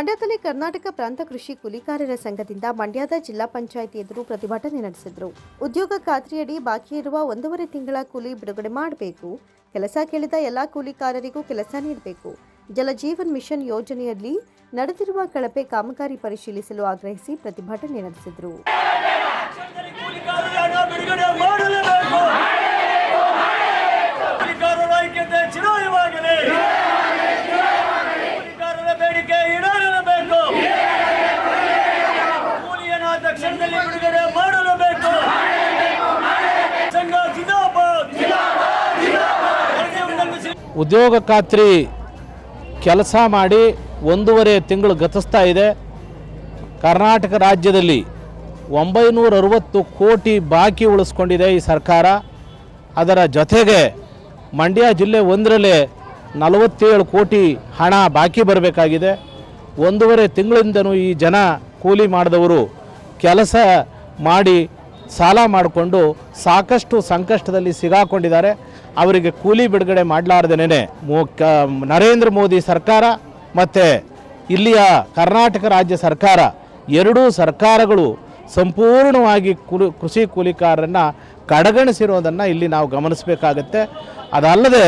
ಮಂಡ್ಯದಲ್ಲಿ ಕರ್ನಾಟಕ ಪ್ರಾಂತ ಕೃಷಿ ಕೂಲಿಕಾರರ ಸಂಘದಿಂದ ಮಂಡ್ಯದ ಜಿಲ್ಲಾ ಪಂಚಾಯಿತಿ ಎದುರು ಪ್ರತಿಭಟನೆ ನಡೆಸಿದರು. ಉದ್ಯೋಗ ಖಾತ್ರಿಯಡಿ ಬಾಕಿ ಇರುವ ಒಂದೂವರೆ ತಿಂಗಳ ಕೂಲಿ ಬಿಡುಗಡೆ ಮಾಡಬೇಕು. ಕೆಲಸ ಕೇಳಿದ ಎಲ್ಲಾ ಕೂಲಿಕಾರರಿಗೂ ಕೆಲಸ ನೀಡಬೇಕು. ಜಲಜೀವನ್ ಮಿಷನ್ ಯೋಜನೆಯಲ್ಲಿ ನಡೆದಿರುವ ಕಳಪೆ ಕಾಮಗಾರಿ ಪರಿಶೀಲಿಸಲು ಆಗ್ರಹಿಸಿ ಪ್ರತಿಭಟನೆ ನಡೆಸಿದ್ರು. ಉದ್ಯೋಗ ಖಾತ್ರಿ ಕೆಲಸ ಮಾಡಿ ಒಂದೂವರೆ ತಿಂಗಳು ಗತಿಸ್ತಾ ಇದೆ. ಕರ್ನಾಟಕ ರಾಜ್ಯದಲ್ಲಿ ಒಂಬೈನೂರ ಅರವತ್ತು ಕೋಟಿ ಬಾಕಿ ಉಳಿಸ್ಕೊಂಡಿದೆ ಈ ಸರ್ಕಾರ. ಅದರ ಜೊತೆಗೆ ಮಂಡ್ಯ ಜಿಲ್ಲೆ ಒಂದರಲ್ಲೇ ನಲವತ್ತೇಳು ಕೋಟಿ ಹಣ ಬಾಕಿ ಬರಬೇಕಾಗಿದೆ. ಒಂದೂವರೆ ತಿಂಗಳಿಂದನೂ ಈ ಜನ ಕೂಲಿ ಮಾಡಿದವರು ಕೆಲಸ ಮಾಡಿ ಸಾಲ ಮಾಡಿಕೊಂಡು ಸಾಕಷ್ಟು ಸಂಕಷ್ಟದಲ್ಲಿ ಸಿಗಾಕೊಂಡಿದ್ದಾರೆ. ಅವರಿಗೆ ಕೂಲಿ ಬಿಡುಗಡೆ ಮಾಡಲಾರ್ದೇನೆ ನರೇಂದ್ರ ಮೋದಿ ಸರ್ಕಾರ ಮತ್ತು ಇಲ್ಲಿಯ ಕರ್ನಾಟಕ ರಾಜ್ಯ ಸರ್ಕಾರ ಎರಡೂ ಸರ್ಕಾರಗಳು ಸಂಪೂರ್ಣವಾಗಿ ಕೃಷಿ ಕೂಲಿಕಾರರನ್ನು ಕಡೆಗಣಿಸಿರೋದನ್ನು ಇಲ್ಲಿ ನಾವು ಗಮನಿಸಬೇಕಾಗತ್ತೆ. ಅದಲ್ಲದೆ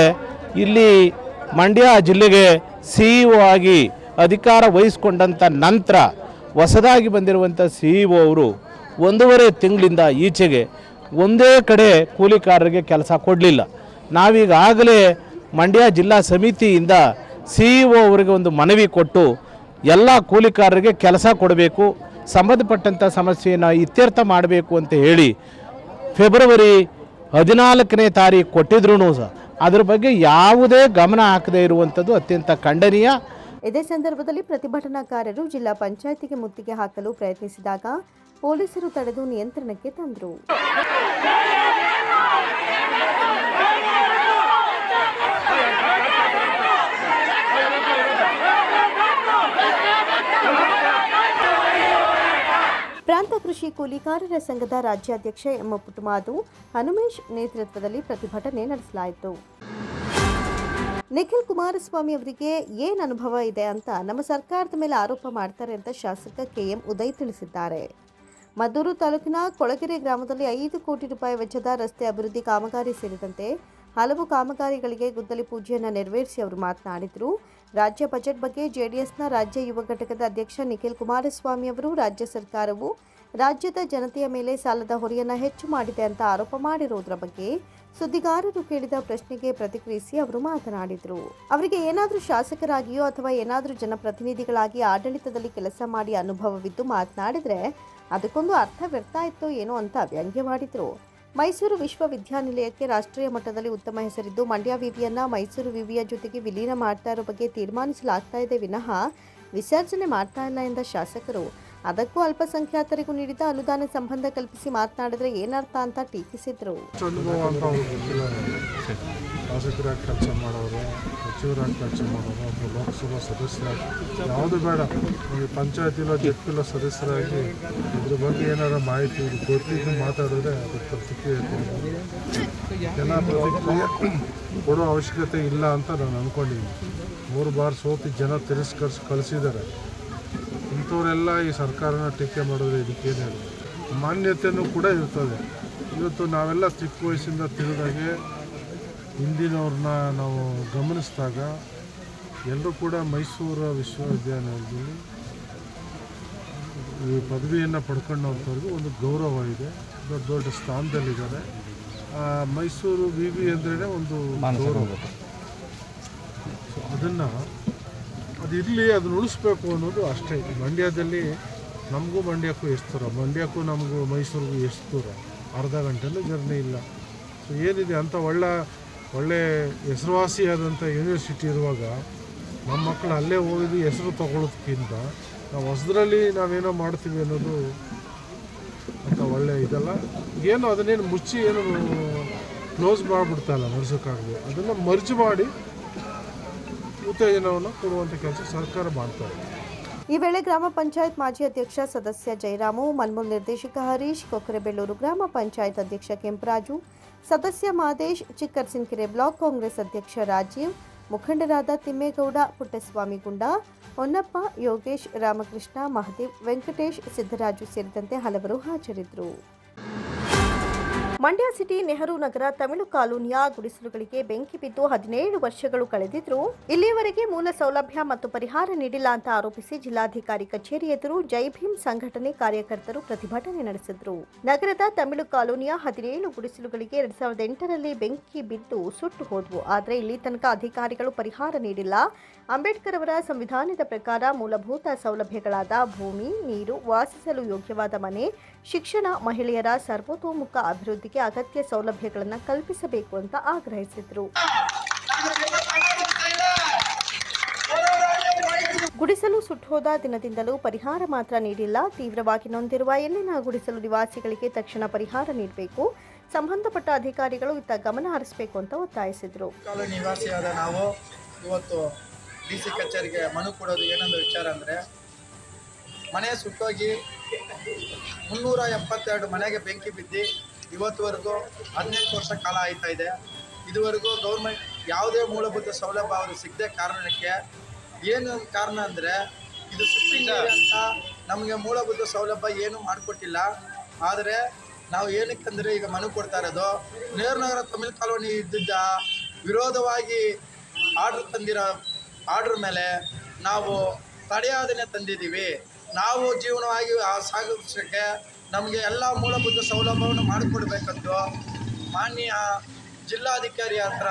ಇಲ್ಲಿ ಮಂಡ್ಯ ಜಿಲ್ಲೆಗೆ ಸಿ ಆಗಿ ಅಧಿಕಾರ ವಹಿಸಿಕೊಂಡಂಥ ನಂತರ ಹೊಸದಾಗಿ ಬಂದಿರುವಂಥ ಸಿ ಇ ಒ ಅವರು ಒಂದೂವರೆ ತಿಂಗಳಿಂದ ಈಚೆಗೆ ಒಂದೇ ಕಡೆ ಕೂಲಿಕಾರರಿಗೆ ಕೆಲಸ ಕೊಡಲಿಲ್ಲ. ನಾವೀಗಾಗಲೇ ಮಂಡ್ಯ ಜಿಲ್ಲಾ ಸಮಿತಿಯಿಂದ ಸಿ ಇ ಅವರಿಗೆ ಒಂದು ಮನವಿ ಕೊಟ್ಟು ಎಲ್ಲ ಕೂಲಿಕಾರರಿಗೆ ಕೆಲಸ ಕೊಡಬೇಕು ಸಂಬಂಧಪಟ್ಟಂಥ ಸಮಸ್ಯೆಯನ್ನು ಇತ್ಯರ್ಥ ಮಾಡಬೇಕು ಅಂತ ಹೇಳಿ ಫೆಬ್ರವರಿ ಹದಿನಾಲ್ಕನೇ ತಾರೀಕು ಕೊಟ್ಟಿದ್ರು ಸಹ ಅದ್ರ ಬಗ್ಗೆ ಯಾವುದೇ ಗಮನ ಹಾಕದೇ ಇರುವಂಥದ್ದು ಅತ್ಯಂತ ಖಂಡನೀಯ. ಇದೇ ಸಂದರ್ಭದಲ್ಲಿ ಪ್ರತಿಭಟನಾಕಾರರು ಜಿಲ್ಲಾ ಪಂಚಾಯತಿಗೆ ಮುತ್ತಿಗೆ ಹಾಕಲು ಪ್ರಯತ್ನಿಸಿದಾಗ ಪೊಲೀಸರು ತಡೆದು ನಿಯಂತ್ರಣಕ್ಕೆ ತಂದರು. ಪ್ರಾಂತ ಕೃಷಿ ಕೂಲಿಕಾರರ ಸಂಘದ ರಾಜ್ಯಾಧ್ಯಕ್ಷ ಎಂ ಪುಟ್ಟಮಾದು, ಹನುಮೇಶ್ ನೇತೃತ್ವದಲ್ಲಿ ಪ್ರತಿಭಟನೆ ನಡೆಸಲಾಯಿತು. ನಿಖಿಲ್ ಕುಮಾರಸ್ವಾಮಿ ಅವರಿಗೆ ಏನು ಅನುಭವ ಇದೆ ಅಂತ ನಮ್ಮ ಸರ್ಕಾರದ ಮೇಲೆ ಆರೋಪ ಮಾಡ್ತಾರೆ ಅಂತ ಶಾಸಕ ಕೆಎಂ ಉದಯ್ ತಿಳಿಸಿದ್ದಾರೆ. ಮದ್ದೂರು ತಾಲೂಕಿನ ಕೊಳಗೆರೆ ಗ್ರಾಮದಲ್ಲಿ ಐದು ಕೋಟಿ ರೂಪಾಯಿ ವೆಚ್ಚದ ರಸ್ತೆ ಅಭಿವೃದ್ಧಿ ಕಾಮಗಾರಿ ಸೇರಿದಂತೆ ಹಲವು ಕಾಮಗಾರಿಗಳಿಗೆ ಗುದ್ದಲಿ ಪೂಜೆಯನ್ನು ನೆರವೇರಿಸಿ ಅವರು ಮಾತನಾಡಿದರು. ರಾಜ್ಯ ಬಜೆಟ್ ಬಗ್ಗೆ ಜೆಡಿಎಸ್ನ ರಾಜ್ಯ ಯುವ ಘಟಕದ ಅಧ್ಯಕ್ಷ ನಿಖಿಲ್ ಕುಮಾರಸ್ವಾಮಿ ಅವರು ರಾಜ್ಯ ಸರ್ಕಾರವು ರಾಜ್ಯದ ಜನತೆಯ ಮೇಲೆ ಸಾಲದ ಹೊರೆಯನ್ನು ಹೆಚ್ಚು ಮಾಡಿದೆ ಅಂತ ಆರೋಪ ಮಾಡಿರುವುದರ ಬಗ್ಗೆ ಸುದ್ದಿಗಾರರು ಕೇಳಿದ ಪ್ರಶ್ನೆಗೆ ಪ್ರತಿಕ್ರಿಯಿಸಿ ಅವರು ಮಾತನಾಡಿದರು. ಅವರಿಗೆ ಏನಾದರೂ ಶಾಸಕರಾಗಿಯೋ ಅಥವಾ ಏನಾದರೂ ಜನಪ್ರತಿನಿಧಿಗಳಾಗಿ ಆಡಳಿತದಲ್ಲಿ ಕೆಲಸ ಮಾಡಿ ಅನುಭವವಿದ್ದು ಮಾತನಾಡಿದರೆ ಅದಕ್ಕೊಂದು ಅರ್ಥ ವ್ಯರ್ಥ ಇತ್ತೋ ಏನೋ ಅಂತ ವ್ಯಂಗ್ಯವಾಡಿದರು. ಮೈಸೂರು ವಿಶ್ವವಿದ್ಯಾನಿಲಯಕ್ಕೆ ರಾಷ್ಟ್ರೀಯ ಮಟ್ಟದಲ್ಲಿ ಉತ್ತಮ ಹೆಸರಿದ್ದು, ಮಂಡ್ಯ ವಿವಿಯನ್ನ ಮೈಸೂರು ವಿವಿಯ ಜೊತೆಗೆ ವಿಲೀನ ಮಾಡ್ತಾ ಇರೋ ಬಗ್ಗೆ ತೀರ್ಮಾನಿಸಲಾಗ್ತಾ ಇದೆ ವಿನಃ ವಿಸರ್ಜನೆ ಮಾಡ್ತಾ ಇಲ್ಲ ಎಂದ ಶಾಸಕರು. ಅದಕ್ಕೂ ಅಲ್ಪಸಂಖ್ಯಾತರಿಗೂ ನೀಡಿದ ಅನುದಾನ ಸಂಬಂಧ ಕಲ್ಪಿಸಿ ಮಾತನಾಡಿದ್ರೆ ಏನರ್ಥ ಅಂತ ಟೀಕಿಸಿದರು. ಸಚಿವರಾಗಿ ಕೆಲಸ ಮಾಡೋದು ಒಬ್ಬರು ಲೋಕಸಭಾ ಸದಸ್ಯರಾಗಿ. ಯಾವುದು ಬೇಡ ಒಂದು ಪಂಚಾಯತಿಲೋ ಜೆಡ್ಪಿಲೋ ಸದಸ್ಯರಾಗಿ ಇದ್ರ ಬಗ್ಗೆ ಏನಾರ ಮಾಹಿತಿ ಇದು ಗೊತ್ತಿದ್ದು ಮಾತಾಡಿದ್ರೆ ಅದಕ್ಕೆ ಪ್ರತಿಕ್ರಿಯೆ ಜನ ಪ್ರತಿಕ್ರಿಯೆ ಕೊಡೋ ಅವಶ್ಯಕತೆ ಇಲ್ಲ ಅಂತ ನಾನು ಅಂದ್ಕೊಂಡಿದ್ದೀನಿ ಮೂರು ಬಾರಿ ಸೋತಿ ಜನ ತಿರಸ್ಕರಿಸಿ ಕಳಿಸಿದ್ದಾರೆ. ಇಂಥವರೆಲ್ಲ ಈ ಸರ್ಕಾರನ ಟೀಕೆ ಮಾಡಿದ್ರೆ ಇದಕ್ಕೇನು ಹೇಳಿ ಮಾನ್ಯತೆಯೂ ಕೂಡ ಇರ್ತದೆ. ಇವತ್ತು ನಾವೆಲ್ಲ ಚಿಕ್ಕ ವಯಸ್ಸಿಂದ ತಿಳಿದಾಗೆ ಹಿಂದಿನವ್ರನ್ನ ನಾವು ಗಮನಿಸಿದಾಗ ಎಲ್ಲರೂ ಕೂಡ ಮೈಸೂರು ವಿಶ್ವವಿದ್ಯಾನಿಲಯದಲ್ಲಿ ಈ ಪದವಿಯನ್ನು ಪಡ್ಕೊಂಡಂಥವ್ರಿಗೆ ಒಂದು ಗೌರವ ಇದೆ. ದೊಡ್ಡ ದೊಡ್ಡ ಸ್ಥಾನದಲ್ಲಿದ್ದಾರೆ. ಮೈಸೂರು ವಿ ವಿ ಅಂದ್ರೇ ಒಂದು ಗೌರವ. ಸೊ ಅದನ್ನು ಅದಿರಲಿ ಅದನ್ನ ಉಳಿಸ್ಬೇಕು ಅನ್ನೋದು ಅಷ್ಟೇ. ಮಂಡ್ಯದಲ್ಲಿ ನಮಗೂ ಮಂಡ್ಯಕ್ಕೂ ಎಷ್ಟು ದೂರ? ಮಂಡ್ಯಕ್ಕೂ ನಮಗೂ ಮೈಸೂರಿಗೂ ಎಷ್ಟು ದೂರ? ಅರ್ಧ ಗಂಟೆಯಲ್ಲೂ ಜರ್ನಿ ಇಲ್ಲ. ಸೊ ಏನಿದೆ? ಅಂಥ ಒಳ್ಳೆ ಒಳ್ಳೆ ಹೆಸರುವಾಸಿಯಾದಂಥ ಯೂನಿವರ್ಸಿಟಿ ಇರುವಾಗ ನಮ್ಮ ಮಕ್ಕಳು ಅಲ್ಲೇ ಹೋಗಿದ್ದು ಹೆಸರು ತಗೊಳ್ಳೋದಕ್ಕಿಂತ ನಾವು ಹೊಸದ್ರಲ್ಲಿ ನಾವೇನೋ ಮಾಡ್ತೀವಿ ಅನ್ನೋದು ಅಂತ ಒಳ್ಳೆ ಇದಲ್ಲ. ಏನು ಅದನ್ನೇನು ಮುಚ್ಚಿ ಏನು ಕ್ಲೋಸ್ ಮಾಡಿಬಿಡ್ತಲ್ಲ ನಡ್ಸೋಕ್ಕಾಗದೆ. ಅದನ್ನು ಮರ್ಜ್ ಮಾಡಿ ಉತ್ತೇಜನವನ್ನು ಕೊಡುವಂಥ ಕೆಲಸ ಸರ್ಕಾರ ಮಾಡ್ತಾರೆ ಈ ವೇಳೆ ಗ್ರಾಮ ಪಂಚಾಯತ್ ಮಾಜಿ ಅಧ್ಯಕ್ಷ ಸದಸ್ಯ ಜಯರಾಮು ಮಲ್ಮೂಲ್ ನಿರ್ದೇಶಕ ಹರೀಶ್ ಕೊಕ್ಕರೆಬೆಳ್ಳೂರು ಗ್ರಾಮ ಪಂಚಾಯತ್ ಅಧ್ಯಕ್ಷ ಕೆಂಪರಾಜು ಸದಸ್ಯ ಮಾದೇಶ್, ಚಿಕ್ಕರ್ಸಿನ್ಕೆರೆ ಬ್ಲಾಕ್ ಕಾಂಗ್ರೆಸ್ ಅಧ್ಯಕ್ಷ ರಾಜೀವ್, ಮುಖಂಡರಾದ ತಿಮ್ಮೇಗೌಡ, ಪುಟ್ಟಸ್ವಾಮಿ ಗುಂಡ, ಹೊನ್ನಪ್ಪ, ಯೋಗೇಶ್, ರಾಮಕೃಷ್ಣ, ಮಹದೇವ್, ವೆಂಕಟೇಶ್, ಸಿದ್ದರಾಜು ಸೇರಿದಂತೆ ಹಲವರು ಹಾಜರಿದ್ದರು. ಮಂಡ್ಯ ಸಿಟಿ ನೆಹರು ನಗರ ತಮಿಳು ಕಾಲೋನಿಯ ಗುಡಿಸಲುಗಳಿಗೆ ಬೆಂಕಿ ಬಿದ್ದು ಹದಿನೇಳು ವರ್ಷಗಳು ಕಳೆದಿದ್ರು ಇಲ್ಲಿಯವರೆಗೆ ಮೂಲ ಸೌಲಭ್ಯ ಮತ್ತು ಪರಿಹಾರ ನೀಡಿಲ್ಲ ಅಂತ ಆರೋಪಿಸಿ ಜಿಲ್ಲಾಧಿಕಾರಿ ಕಚೇರಿ ಎದುರು ಜೈ ಭೀಮ್ ಸಂಘಟನೆ ಕಾರ್ಯಕರ್ತರು ಪ್ರತಿಭಟನೆ ನಡೆಸಿದ್ರು. ನಗರದ ತಮಿಳು ಕಾಲೋನಿಯ ಹದಿನೇಳು ಗುಡಿಸಲುಗಳಿಗೆ ಎರಡ್ ಸಾವಿರದ ಎಂಟರಲ್ಲಿ ಬೆಂಕಿ ಬಿದ್ದು ಸುಟ್ಟು ಹೋದ್ವು. ಆದರೆ ಇಲ್ಲಿ ತನಕ ಅಧಿಕಾರಿಗಳು ಪರಿಹಾರ ನೀಡಿಲ್ಲ. ಅಂಬೇಡ್ಕರ್ ಅವರ ಸಂವಿಧಾನದ ಪ್ರಕಾರ ಮೂಲಭೂತ ಸೌಲಭ್ಯಗಳಾದ ಭೂಮಿ, ನೀರು, ವಾಸಿಸಲು ಯೋಗ್ಯವಾದ ಮನೆ, ಶಿಕ್ಷಣ, ಮಹಿಳೆಯರ ಸರ್ವತೋಮುಖ ಅಭಿವೃದ್ಧಿಗೆ ಅಗತ್ಯ ಸೌಲಭ್ಯಗಳನ್ನು ಕಲ್ಪಿಸಬೇಕು ಅಂತ ಆಗ್ರಹಿಸಿದರು. ಗುಡಿಸಲು ಸುಟ್ಟೋದ ದಿನದಿಂದಲೂ ಪರಿಹಾರ ಮಾತ್ರ ನೀಡಿಲ್ಲ. ತೀವ್ರವಾಗಿ ನೊಂದಿರುವ ಎಲ್ಲಿನ ಗುಡಿಸಲು ನಿವಾಸಿಗಳಿಗೆ ತಕ್ಷಣ ಪರಿಹಾರ ನೀಡಬೇಕು. ಸಂಬಂಧಪಟ್ಟ ಅಧಿಕಾರಿಗಳು ಇತ್ತ ಗಮನ ಹರಿಸಬೇಕು ಅಂತ ಒತ್ತಾಯಿಸಿದರು. ನಿವಾಸಿಯಾದ ನಾವು ಇವತ್ತು ಡಿ ಕಚೇರಿಗೆ ಮನು ಕೊಡೋದು ಏನೊಂದು ವಿಚಾರ ಅಂದರೆ, ಮನೆ ಸುಟ್ಟೋಗಿ ಮುನ್ನೂರ ಎಪ್ಪತ್ತೆರಡು ಮನೆಗೆ ಬೆಂಕಿ ಬಿದ್ದು ಇವತ್ತುವರೆಗೂ ಹದಿನೆಂಟು ವರ್ಷ ಕಾಲ ಆಯ್ತಾ ಇದೆ. ಇದುವರೆಗೂ ಗೌರ್ಮೆಂಟ್ ಯಾವುದೇ ಮೂಲಭೂತ ಸೌಲಭ್ಯ ಅವರು ಸಿಗದೆ ಕಾರಣಕ್ಕೆ ಏನು ಕಾರಣ ಅಂದರೆ ಇದು ಸುಪ್ರೀಂ ಅಂತ ನಮಗೆ ಮೂಲಭೂತ ಸೌಲಭ್ಯ ಏನು ಮಾಡಿಕೊಟ್ಟಿಲ್ಲ. ಆದರೆ ನಾವು ಏನಕ್ಕಂದರೆ ಈಗ ಮನವಿ ಕೊಡ್ತಾ ಇರೋದು ನೇರ್ನಗರ ತಮಿಳು ಕಾಲೋನಿ ಇದ್ದಿದ್ದ ವಿರೋಧವಾಗಿ ಆರ್ಡ್ರ್ ತಂದಿರೋ ಆರ್ಡ್ರ್ ಮೇಲೆ ನಾವು ತಡೆಯಾದನೆ ತಂದಿದ್ದೀವಿ. ನಾವು ಜೀವನವಾಗಿ ಸಾಗಿಸೋಕ್ಕೆ ನಮಗೆ ಎಲ್ಲ ಮೂಲಭೂತ ಸೌಲಭ್ಯವನ್ನು ಮಾಡಿಕೊಡ್ಬೇಕಂದು ಮಾನ್ಯ ಜಿಲ್ಲಾಧಿಕಾರಿ ಹತ್ರ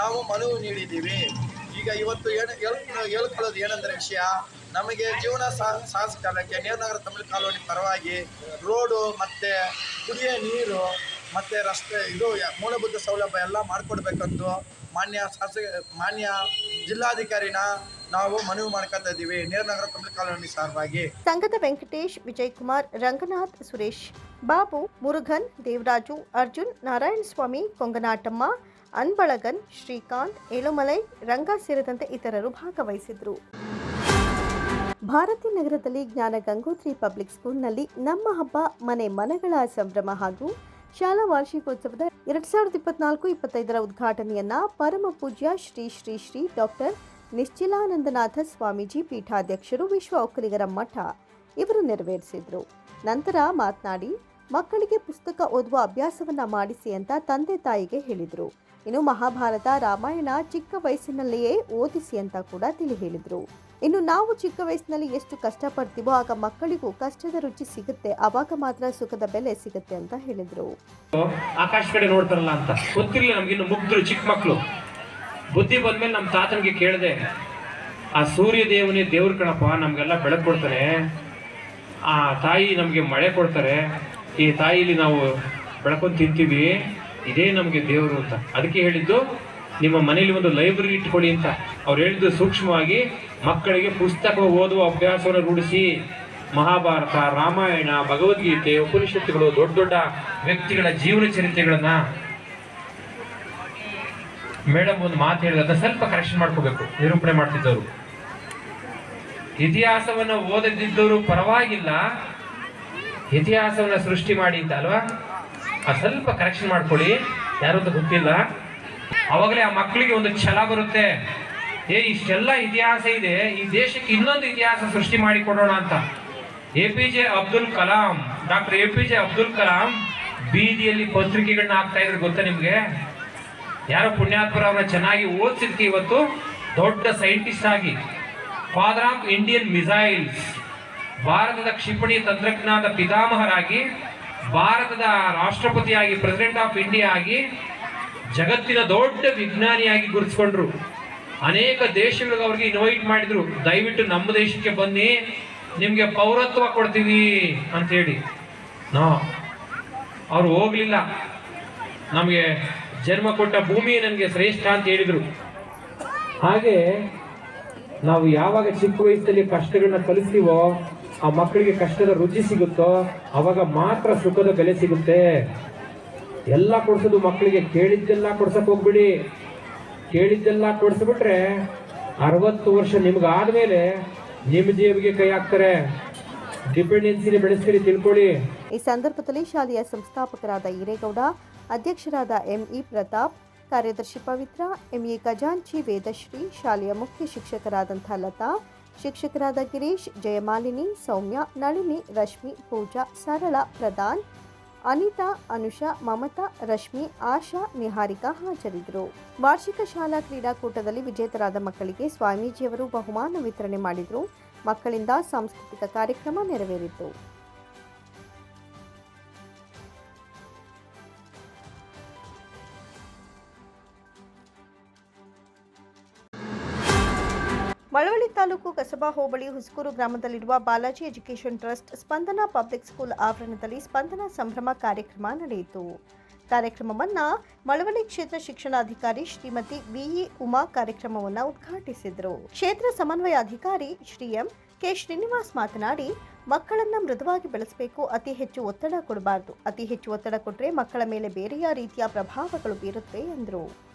ನಾವು ಮನವಿ ನೀಡಿದ್ದೀವಿ. ಈಗ ಇವತ್ತು ಏನು ಹೇಳ್ಕೊಳ್ಳೋದು ಏನಂದ್ರೆ ವಿಷಯ, ನಮಗೆ ಜೀವನ ಸಾಹಸ ಕಾಲಕ್ಕೆ ನೇರನಗರ ತಮಿಳು ಕಾಲೋನಿ ಪರವಾಗಿ ರೋಡು ಮತ್ತು ಕುಡಿಯ ನೀರು ಮತ್ತು ರಸ್ತೆ ಇದು ಮೂಲಭೂತ ಸೌಲಭ್ಯ ಎಲ್ಲ ಮಾಡಿಕೊಡ್ಬೇಕಂದು ಮಾನ್ಯ ಶಾಸಕ, ಮಾನ್ಯ ಜಿಲ್ಲಾಧಿಕಾರಿನ ನಾವು ಮನವಿ ಮಾಡ್ಕೊತಾ ಇದ್ದೀವಿ. ನೇರ್ನಗರ ತಮಿಳ್ ಕಾಲೋನಿ ಸಾರವಾಗಿ. ಸಂಘದ ವೆಂಕಟೇಶ್, ವಿಜಯಕುಮಾರ್, ರಂಗನಾಥ್, ಸುರೇಶ್, ಬಾಬು, ಮುರುಘನ್, ದೇವರಾಜು, ಅರ್ಜುನ್, ನಾರಾಯಣ ಸ್ವಾಮಿ, ಕೊಂಗನಾಟಮ್ಮ, ಅನ್ಬಳಗನ್, ಶ್ರೀಕಾಂತ್, ಏಳುಮಲೈ, ರಂಗ ಸೇರಿದಂತೆ ಇತರರು ಭಾಗವಹಿಸಿದ್ರು. ಭಾರತಿ ನಗರದಲ್ಲಿ ಜ್ಞಾನ ಗಂಗೋತ್ರಿ ಪಬ್ಲಿಕ್ ಸ್ಕೂಲ್ನಲ್ಲಿ ನಮ್ಮ ಹಬ್ಬ ಮನೆ ಮನಗಳ ಸಂಭ್ರಮ ಹಾಗೂ ಶಾಲಾ ವಾರ್ಷಿಕೋತ್ಸವದ ಎರಡ್ ಸಾವಿರದ ಇಪ್ಪತ್ನಾಲ್ಕು ಇಪ್ಪತ್ತೈದರ ಉದ್ಘಾಟನೆಯನ್ನ ಪರಮ ಪೂಜ್ಯ ಶ್ರೀ ಶ್ರೀ ಶ್ರೀ ಡಾಕ್ಟರ್ ನಿಶ್ಚಲಾನಂದನಾಥ ಸ್ವಾಮೀಜಿ ಪೀಠಾಧ್ಯಕ್ಷರು ವಿಶ್ವ ಒಕ್ಕಲಿಗರ ಮಠ. ಇವರು ನೆರವೇರಿಸಿದ್ರು. ನಂತರ ಮಾತನಾಡಿ, ಮಕ್ಕಳಿಗೆ ಪುಸ್ತಕ ಓದುವ ಅಭ್ಯಾಸವನ್ನ ಮಾಡಿಸಿ ಅಂತ ತಂದೆ ತಾಯಿಗೆ ಹೇಳಿದರು. ಇನ್ನು ಮಹಾಭಾರತ, ರಾಮಾಯಣ ಚಿಕ್ಕ ವಯಸ್ಸಿನಲ್ಲಿಯೇ ಓದಿಸಿ ಅಂತ ಕೂಡ ತಿಳಿ ಹೇಳಿದರು ಇನ್ನು ನಾವು ಚಿಕ್ಕ ವಯಸ್ಸಿನಲ್ಲಿ ಎಷ್ಟು ಕಷ್ಟಪಡ್ತೀವೋ ಆಗ ಮಕ್ಕಳಿಗೂ ಕಷ್ಟದ ರುಚಿ ಸಿಗುತ್ತೆ ಆವಾಗ ಮಾತ್ರ ಸುಖದ ಬೆಲೆ ಸಿಗುತ್ತೆ ಅಂತ ಹೇಳಿದರು. ಆಕಾಶ ಕಡೆ ನೋಡ್ತಾರಲ್ಲ ಅಂತ. ಗೊತ್ತಿರಲಿಲ್ಲ ನಮ್ಗಿನ್ನು ಮುಗ್ಧರು ಚಿಕ್ಕ ಮಕ್ಕಳು. ಬುದ್ಧಿ ಬಂದ್ಮೇಲೆ ನಮ್ಮ ತಾತನಿಗೆ ಕೇಳಿದೆ, ಆ ಸೂರ್ಯ ದೇವನೇ ದೇವ್ರ ಕಣಪ್ಪ, ನಮಗೆಲ್ಲ ಬೆಳಕು ಕೊಡ್ತಾರೆ. ಆ ತಾಯಿ ನಮಗೆ ಮಳೆ ಕೊಡ್ತಾರೆ. ಈ ತಾಯಿಲಿ ನಾವು ಬೆಳಕೊಂಡು ತಿಂತೀವಿ. ಇದೇ ನಮಗೆ ದೇವರು ಅಂತ. ಅದಕ್ಕೆ ಹೇಳಿದ್ದು, ನಿಮ್ಮ ಮನೇಲಿ ಒಂದು ಲೈಬ್ರರಿ ಇಟ್ಕೊಳ್ಳಿ ಅಂತ. ಅವ್ರು ಹೇಳಿದ್ದು ಸೂಕ್ಷ್ಮವಾಗಿ, ಮಕ್ಕಳಿಗೆ ಪುಸ್ತಕ ಓದುವ ಅಭ್ಯಾಸವನ್ನು ರೂಢಿಸಿ. ಮಹಾಭಾರತ, ರಾಮಾಯಣ, ಭಗವದ್ಗೀತೆ, ಉಪನಿಷತ್ತುಗಳು, ದೊಡ್ಡ ದೊಡ್ಡ ವ್ಯಕ್ತಿಗಳ ಜೀವನ ಚರಿತ್ರೆಗಳನ್ನ ಮೇಡಮ್ ಒಂದು ಮಾತು ಅದನ್ನ ಸ್ವಲ್ಪ ಕರೆಕ್ಷನ್ ಮಾಡ್ಕೋಬೇಕು, ನಿರೂಪಣೆ ಮಾಡ್ತಿದ್ದವರು. ಇತಿಹಾಸವನ್ನು ಓದದಿದ್ದವರು ಪರವಾಗಿಲ್ಲ. ಇತಿಹಾಸವನ್ನು ಸೃಷ್ಟಿ ಮಾಡಿ ಅಂತ ಅಲ್ವಾ? ಆ ಸ್ವಲ್ಪ ಕರೆಕ್ಷನ್ ಮಾಡ್ಕೊಳ್ಳಿ. ಯಾರು ಅಂತ ಗೊತ್ತಿಲ್ಲ. ಅವಾಗಲೇ ಆ ಮಕ್ಕಳಿಗೆ ಒಂದು ಛಲ ಬರುತ್ತೆ. ಏ, ಇಷ್ಟೆಲ್ಲ ಇತಿಹಾಸ ಇದೆ. ಈ ದೇಶಕ್ಕೆ ಇನ್ನೊಂದು ಇತಿಹಾಸ ಸೃಷ್ಟಿ ಮಾಡಿ ಕೊಡೋಣ ಅಂತ. A P J Abdul Kalam, doctor A P J Abdul Kalam ಬೀದಿಯಲ್ಲಿ ಪತ್ರಿಕೆಗಳನ್ನ ಹಾಕ್ತಾ ಇದ್ರೆ, ಗೊತ್ತಾ ನಿಮ್ಗೆ? ಯಾರೋ ಪುಣ್ಯಾತ್ಮರ ಅವ್ರನ್ನ ಚೆನ್ನಾಗಿ ಓದಿಸಿದ್ಕೆ ಇವತ್ತು, ದೊಡ್ಡ ಸೈಂಟಿಸ್ಟ್ ಆಗಿ. ಫಾದರ್ ಆಫ್ ಇಂಡಿಯನ್ ಮಿಸೈಲ್ಸ್ ಭಾರತದ ಕ್ಷಿಪಣಿ ತಂತ್ರಜ್ಞಾನದ ಪಿತಾಮಹರಾಗಿ, ಭಾರತದ ರಾಷ್ಟ್ರಪತಿಯಾಗಿ ಪ್ರೆಸಿಡೆಂಟ್ ಆಫ್ ಇಂಡಿಯಾ ಆಗಿ, ಜಗತ್ತಿನ ದೊಡ್ಡ ವಿಜ್ಞಾನಿಯಾಗಿ ಗುರುತಿಸ್ಕೊಂಡ್ರು. ಅನೇಕ ದೇಶಗಳಿಗೆ ಅವ್ರಿಗೆ ಇನ್ವೈಟ್ ಮಾಡಿದ್ರು. ದಯವಿಟ್ಟು ನಮ್ಮ ದೇಶಕ್ಕೆ ಬನ್ನಿ, ನಿಮಗೆ ಪೌರತ್ವ ಕೊಡ್ತೀವಿ ಅಂತ ಹೇಳಿ. ನಾ, ಅವ್ರು ಹೋಗ್ಲಿಲ್ಲ. ನಮಗೆ ಜನ್ಮ ಕೊಟ್ಟ ಭೂಮಿ ನನಗೆ ಶ್ರೇಷ್ಠ ಅಂತ ಹೇಳಿದರು. ಹಾಗೆ ನಾವು ಯಾವಾಗ ಚಿಕ್ಕ ವಯಸ್ಸಲ್ಲಿ ಕಷ್ಟಗಳನ್ನ ಕಲಿಸ್ತೀವೋ, ಆ ಮಕ್ಕಳಿಗೆ ಕಷ್ಟದ ರುಚಿ ಸಿಗುತ್ತೋ, ಅವಾಗ ಮಾತ್ರ ಸುಖದ ಬೆಲೆ ಸಿಗುತ್ತೆ. ಎಲ್ಲ ಕೊಡ್ಸೋದು ಮಕ್ಕಳಿಗೆ, ಕೇಳಿದ್ದೆಲ್ಲ ಕೊಡ್ಸಕ್ ಹೋಗ್ಬಿಡಿ. ಕೇಳಿದ್ದೆಲ್ಲ ಕೊಡಿಸ್ಬಿಟ್ರೆ ಅರವತ್ತು ವರ್ಷ ನಿಮ್ಗಾದ್ಮೇಲೆ ನಿಮ್ಮ ಜೀವಿಗೆ ಕೈ ಹಾಕ್ತಾರೆ. ಡಿಪೆಂಡೆನ್ಸಿನ ಬೆಳೆಸ್ತೀರಿ ತಿಳ್ಕೊಳ್ಳಿ. ಈ ಸಂದರ್ಭದಲ್ಲಿ ಶಾಲೆಯ ಸಂಸ್ಥಾಪಕರಾದ ಈರೇಗೌಡ ಅಧ್ಯಕ್ಷರಾದ ಎಂಇ ಪ್ರತಾಪ್, ಕಾರ್ಯದರ್ಶಿ ಪವಿತ್ರ ಎಂಇ ಖಜಾಂಚಿ, ವೇದಶ್ರೀ, ಶಾಲೆಯ ಮುಖ್ಯ ಶಿಕ್ಷಕರಾದಂಥ ಲತಾ, ಶಿಕ್ಷಕರಾದ ಗಿರೀಶ್, ಜಯಮಾಲಿನಿ, ಸೌಮ್ಯ, ನಳಿನಿ, ರಶ್ಮಿ, ಪೂಜಾ, ಸರಳ, ಪ್ರಧಾನ್, ಅನಿತಾ, ಅನುಷಾ, ಮಮತಾ, ರಶ್ಮಿ, ಆಶಾ, ನಿಹಾರಿಕಾ ಹಾಜರಿದ್ದರು. ವಾರ್ಷಿಕ ಶಾಲಾ ಕ್ರೀಡಾಕೂಟದಲ್ಲಿ ವಿಜೇತರಾದ ಮಕ್ಕಳಿಗೆ ಸ್ವಾಮೀಜಿಯವರು ಬಹುಮಾನ ವಿತರಣೆ ಮಾಡಿದರು. ಮಕ್ಕಳಿಂದ ಸಾಂಸ್ಕೃತಿಕ ಕಾರ್ಯಕ್ರಮ ನೆರವೇರಿತು. ಮಳವಳ್ಳಿ ತಾಲೂಕು ಕಸಬಾ ಹೋಬಳಿ ಹುಸ್ಕೂರು ಗ್ರಾಮದಲ್ಲಿರುವ Balaji education trust Spandana public school ಆವರಣದಲ್ಲಿ ಸ್ಪಂದನ ಸಂಭ್ರಮ ಕಾರ್ಯಕ್ರಮ ನಡೆಯಿತು. ಕಾರ್ಯಕ್ರಮವನ್ನು ಮಳವಳ್ಳಿ ಕ್ಷೇತ್ರ ಶಿಕ್ಷಣಾಧಿಕಾರಿ ಶ್ರೀಮತಿ ವಿಇ ಉಮಾ ಕಾರ್ಯಕ್ರಮವನ್ನು ಉದ್ಘಾಟಿಸಿದರು. ಕ್ಷೇತ್ರ ಸಮನ್ವಯಾಧಿಕಾರಿ ಶ್ರೀ ಎಂ. ಕೆ. ಶ್ರೀನಿವಾಸ್ ಮಾತನಾಡಿ, ಮಕ್ಕಳನ್ನು ಮೃದುವಾಗಿ ಬೆಳೆಸಬೇಕು, ಅತಿ ಹೆಚ್ಚು ಒತ್ತಡ ಕೊಡಬಾರದು. ಅತಿ ಹೆಚ್ಚು ಒತ್ತಡ ಕೊಟ್ಟರೆ ಮಕ್ಕಳ ಮೇಲೆ ಬೇರೆಯ ರೀತಿಯ ಪ್ರಭಾವಗಳು ಬೀರುತ್ತೆ ಎಂದರು.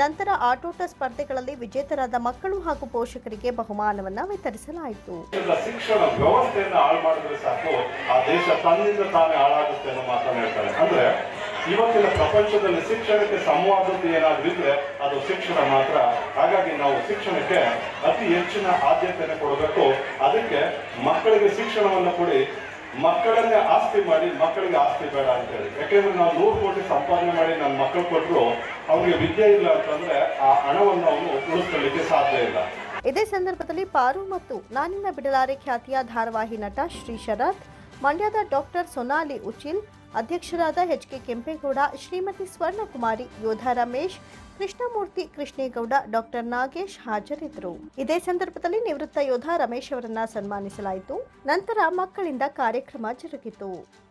ನಂತರ ಆಟೋಟ ಸ್ಪರ್ಧೆಗಳಲ್ಲಿ ವಿಜೇತರಾದ ಮಕ್ಕಳು ಹಾಗೂ ಪೋಷಕರಿಗೆ ಬಹುಮಾನವನ್ನ ವಿತರಿಸಲಾಯಿತು. ಶಿಕ್ಷಣ ವ್ಯವಸ್ಥೆಯನ್ನು ಹಾಳು ಮಾಡಿದ್ರೆ ಸಾಕು, ಆ ದೇಶ ತನ್ನಿಂದ ತಾನೇ ಹಾಳಾಗುತ್ತೆ ಅನ್ನೋ ಮಾತನ್ನು ಹೇಳ್ತಾರೆ. ಅಂದ್ರೆ ಇವತ್ತಿನ ಪ್ರಪಂಚದಲ್ಲಿ ಶಿಕ್ಷಣಕ್ಕೆ ಸಂವಾದತೆ ಏನಾದ್ರೂ ಇದ್ರೆ ಅದು ಶಿಕ್ಷಣ ಮಾತ್ರ. ಹಾಗಾಗಿ ನಾವು ಶಿಕ್ಷಣಕ್ಕೆ ಅತಿ ಹೆಚ್ಚಿನ ಆದ್ಯತೆಯನ್ನು ಕೊಡಬೇಕು. ಅದಕ್ಕೆ ಮಕ್ಕಳಿಗೆ ಶಿಕ್ಷಣವನ್ನು ಕೊಡಿ ಮಕ್ಕಳನ್ನೇ ಆಸ್ತಿ ಮಾಡಿ ಮಕ್ಕಳಿಗೆ ಆಸ್ತಿ ಬೇಡ ಅಂತ ಹೇಳಿ. ಯಾಕೆಂದ್ರೆ ನಾವು ನೂರು ಕೋಟಿ ಸಂಪಾದನೆ ಮಾಡಿ ನನ್ನ ಮಕ್ಕಳು ಕೊಟ್ಟರು ಅವ್ರಿಗೆ ವಿದ್ಯೆ ಇಲ್ಲ ಅಂತಂದ್ರೆ ಆ ಹಣವನ್ನು ಅವನು ಉಳಿಸ್ಕೊಳ್ಳಿಕ್ಕೆ ಸಾಧ್ಯ ಇಲ್ಲ. ಇದೇ ಸಂದರ್ಭದಲ್ಲಿ ಪಾರು ಮತ್ತು ನಾನಿನ ಬಿಡಲಾರೆ ಖ್ಯಾತಿಯ ಧಾರವಾಹಿ ನಟ ಶ್ರೀ ಶರತ್, ಮಂಡ್ಯದ ಡಾಕ್ಟರ್ ಸೊನಾಲಿ ಉಚಿಲ್, ಅಧ್ಯಕ್ಷರಾದ ಎಚ್ ಕೆ ಕೆಂಪೇಗೌಡ, ಶ್ರೀಮತಿ ಸ್ವರ್ಣಕುಮಾರಿ, ಯೋಧ ರಮೇಶ್ ಕೃಷ್ಣಮೂರ್ತಿ ಕೃಷ್ಣೇಗೌಡ ಡಾಕ್ಟರ್ ನಾಗೇಶ್ ಹಾಜರಿದ್ದರು. ಇದೇ ಸಂದರ್ಭದಲ್ಲಿ ನಿವೃತ್ತ ಯೋಧ ರಮೇಶ್ ಅವರನ್ನ ಸನ್ಮಾನಿಸಲಾಯಿತು. ನಂತರ ಮಕ್ಕಳಿಂದ ಕಾರ್ಯಕ್ರಮ ಜರುಗಿತು.